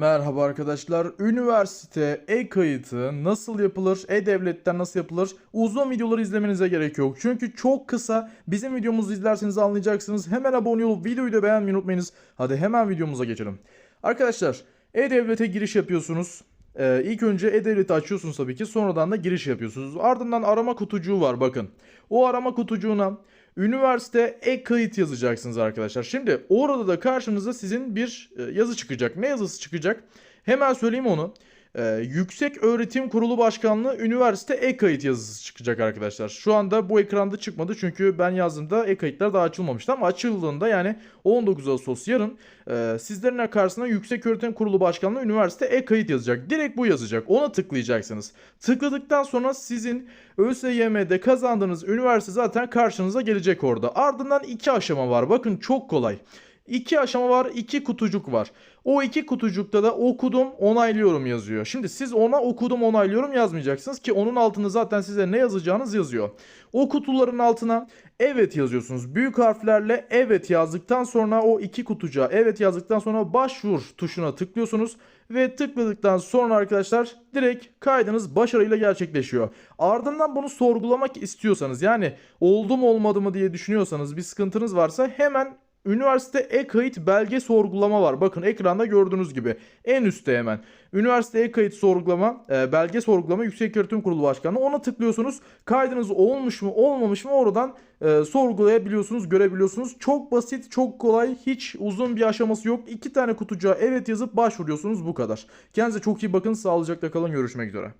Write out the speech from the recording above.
Merhaba arkadaşlar. Üniversite e-kayıtı nasıl yapılır? E-devletten nasıl yapılır? Uzun videoları izlemenize gerek yok. Çünkü çok kısa. Bizim videomuzu izlerseniz anlayacaksınız. Hemen abone olup videoyu da beğenmeyi unutmayınız. Hadi hemen videomuza geçelim. Arkadaşlar e-devlete giriş yapıyorsunuz. Ee, ilk önce e-devleti açıyorsunuz tabii ki. Sonradan da giriş yapıyorsunuz. Ardından arama kutucuğu var bakın. O arama kutucuğuna üniversite e-kayıt yazacaksınız arkadaşlar. Şimdi orada da karşınıza sizin bir e, yazı çıkacak. Ne yazısı çıkacak? Hemen söyleyeyim onu. Ee, Yüksek Öğretim Kurulu Başkanlığı Üniversite e-kayıt yazısı çıkacak arkadaşlar. Şu anda bu ekranda çıkmadı çünkü ben yazdığımda e-kayıtlar daha açılmamıştı ama açıldığında yani 19 Ağustos yarın e, sizlerin karşısına Yüksek Öğretim Kurulu Başkanlığı Üniversite e-kayıt yazacak. Direkt bu yazacak. Ona tıklayacaksınız. Tıkladıktan sonra sizin ÖSYM'de kazandığınız üniversite zaten karşınıza gelecek orada. Ardından iki aşama var. Bakın çok kolay. İki aşama var, iki kutucuk var. O iki kutucukta da okudum, onaylıyorum yazıyor. Şimdi siz ona okudum, onaylıyorum yazmayacaksınız ki onun altında zaten size ne yazacağınız yazıyor. O kutuların altına evet yazıyorsunuz. Büyük harflerle evet yazdıktan sonra o iki kutucuğa evet yazdıktan sonra başvur tuşuna tıklıyorsunuz ve tıkladıktan sonra arkadaşlar direkt kaydınız başarıyla gerçekleşiyor. Ardından bunu sorgulamak istiyorsanız yani oldu mu olmadı mı diye düşünüyorsanız bir sıkıntınız varsa hemen Üniversite e-kayıt belge sorgulama var. Bakın ekranda gördüğünüz gibi en üstte hemen. Üniversite e-kayıt sorgulama, e, belge sorgulama Yüksek Öğretim Kurulu Başkanı. Ona tıklıyorsunuz. Kaydınız olmuş mu olmamış mı oradan e, sorgulayabiliyorsunuz, görebiliyorsunuz. Çok basit, çok kolay. Hiç uzun bir aşaması yok. İki tane kutucuğa evet yazıp başvuruyorsunuz bu kadar. Kendinize çok iyi bakın. Sağlıcakla kalın. Görüşmek üzere.